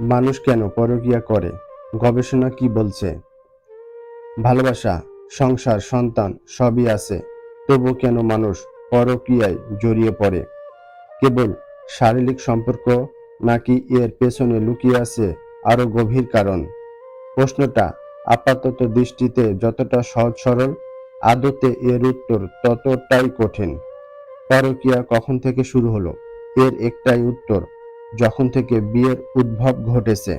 মানুষ কেন পরকীয়া করে? গবেষণা কি বলছে? ভালোবাসা, সংসার, সন্তান সবই আছে, তবু কেন মানুষ পরকীয়ায় জড়িয়ে পড়ে? কেবল শারীরিক সম্পর্ক নাকি এর পেছনে লুকিয়ে আছে আরও গভীর কারণ? প্রশ্নটা আপাতত দৃষ্টিতে যতটা সহজ সরল, আদতে এর উত্তর ততটাই কঠিন। পরকীয়া কখন থেকে শুরু হলো? এর একটাই উত্তর যখন থেকে বিয়ের উদ্ভব ঘটেছে।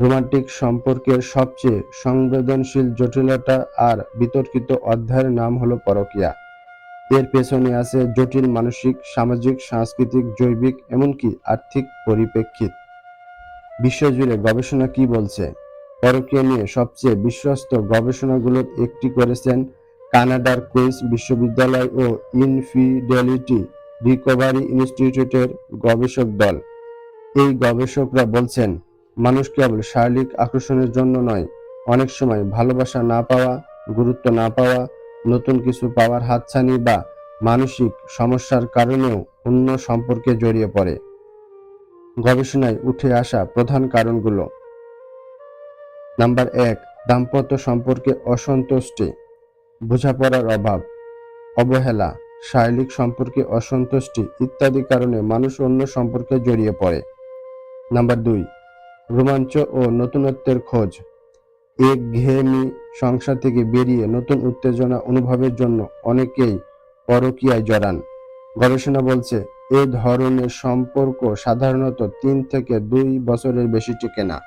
রোমান্টিক সম্পর্কের সবচেয়ে সংবেদনশীল জটিলতা আর বিতর্কিত অধ্যায়ের নাম হলো পরকীয়া। এর পেছনে আছে জটিল মানসিক, সামাজিক, সাংস্কৃতিক, জৈবিক, এমনকি আর্থিক পরিপ্রেক্ষিত। বিশ্বজুড়ে গবেষণা কি বলছে? পরকীয়া নিয়ে সবচেয়ে বিশ্বস্ত গবেষণাগুলোর একটি করেছেন কানাডার কুইন্স বিশ্ববিদ্যালয় ও ইনফিডেলিটি রিকভারি ইনস্টিটিউটের গবেষক দল। এই গবেষকরা বলছেন, মানুষ কেবল শারীরিক আকর্ষণের জন্য নয়, অনেক সময় ভালোবাসা না পাওয়া, গুরুত্ব না পাওয়া, নতুন কিছু পাওয়ার হাতছানি বা মানসিক সমস্যার কারণেও অন্য সম্পর্কে জড়িয়ে পড়ে। গবেষণায় উঠে আসা প্রধান কারণগুলো। নাম্বার এক, দাম্পত্য সম্পর্কে অসন্তুষ্টি। বোঝাপড়ার অভাব। অবহেলা। শারীরিক সম্পর্কে অসন্তুষ্টি ইত্যাদি কারণে মানুষ অন্য সম্পর্কে জড়িয়ে পড়ে। নাম্বার দুই, রোমাঞ্চ ও নতুনত্বের খোঁজ। এক ঘেয়েমি সংসার থেকে বেরিয়ে নতুন উত্তেজনা অনুভবের জন্য অনেকেই পরকীয়ায় জড়ান। গবেষণা বলছে, এ ধরনের সম্পর্ক সাধারণত তিন থেকে দুই বছরের বেশি টিকে না।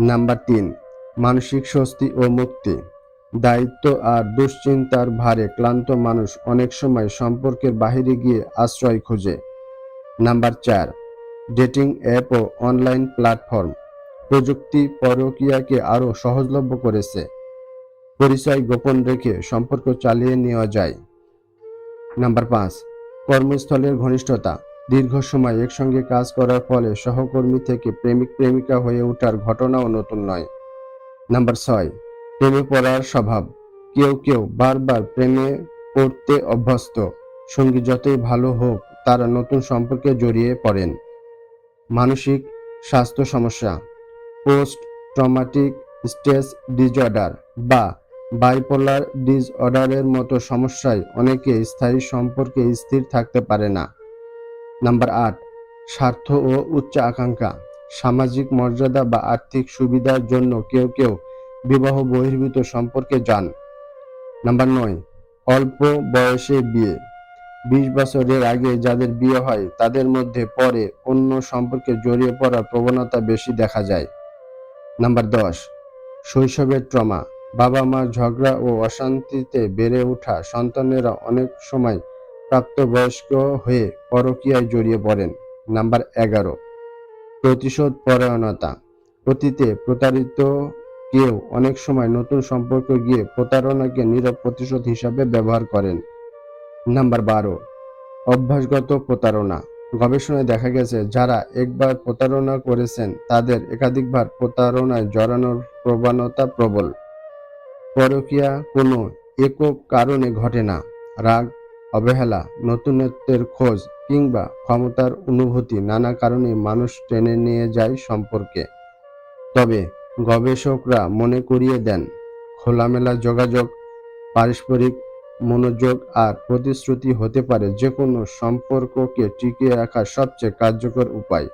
নাম্বার তিন, মানসিক স্বস্তি ও মুক্তি। দায়িত্ব আর দুশ্চিন্তার ভারে ক্লান্ত মানুষ অনেক সময় সম্পর্কের বাহিরে গিয়ে আশ্রয় খোঁজে। নাম্বার চার, ডেটিং অ্যাপ ও অনলাইন প্ল্যাটফর্ম। প্রযুক্তি পরকীয়াকে আরও সহজলভ্য করেছে। পরিচয় গোপন রেখে সম্পর্ক চালিয়ে নেওয়া যায়। নাম্বার পাঁচ, কর্মস্থলের ঘনিষ্ঠতা। দীর্ঘ সময় একসঙ্গে কাজ করার ফলে সহকর্মী থেকে প্রেমিক প্রেমিকা হয়ে ওঠার ঘটনাও নতুন নয়। নাম্বার ছয় প্রেমে পড়ার স্বভাব। কেউ কেউ বারবার প্রেমে পড়তে অভ্যস্ত। সঙ্গী যতই ভালো হোক, তারা নতুন সম্পর্কে জড়িয়ে পড়েন। মানসিক স্বাস্থ্য সমস্যা পোস্ট ট্রমাটিক স্ট্রেস ডিসঅর্ডার বা বাইপোলার ডিসঅর্ডারের মতো সমস্যায় অনেকে স্থায়ী সম্পর্কে স্থির থাকতে পারে না। নাম্বার আট, স্বার্থ ও উচ্চ আকাঙ্ক্ষা। সামাজিক মর্যাদা বা আর্থিক সুবিধার জন্য কেউ কেউ বিবাহ বহির্ভূত সম্পর্কে যান নাম্বার নয়, অল্প বয়সে বিয়ে। বিশ বছরের আগে যাদের বিয়ে হয়, তাদের মধ্যে পরে অন্য সম্পর্কে জড়িয়ে পড়ার প্রবণতা বেশি দেখা যায়। নাম্বার দশ, শৈশবের ট্রমা। বাবা মার ঝগড়া ও অশান্তিতে বেড়ে ওঠা সন্তানেরা অনেক সময় প্রাপ্তবয়স্ক হয়ে পরকীয়ায় জড়িয়ে পড়েন। নাম্বার এগারো প্রতিশোধ পরায়ণতা অতীতে প্রতারিত কেউ অনেক সময় নতুন সম্পর্ক গিয়ে প্রতারণাকে নীরব প্রতিশোধ হিসাবে ব্যবহার করেন। নাম্বার বারো, অভ্যাসগত প্রতারণা। গবেষণায় দেখা গেছে, যারা একবার প্রতারণা করেছেন, তাদের একাধিকবার প্রতারণায় জড়ানোর প্রবণতা প্রবল। পরকিয়া কোনো একক কারণে ঘটে না। রাগ, অবহেলা, নতুনত্বের খোঁজ কিংবা ক্ষমতার অনুভূতি নানা কারণে মানুষ টেনে নিয়ে যায় সম্পর্কে। তবে গবেষকরা মনে করিয়ে দেন, খোলামেলা যোগাযোগ, পারস্পরিক মনোযোগ আর প্রতিশ্রুতি হতে পারে যে কোনো সম্পর্ককে টিকিয়ে রাখার সবচেয়ে কার্যকর উপায়।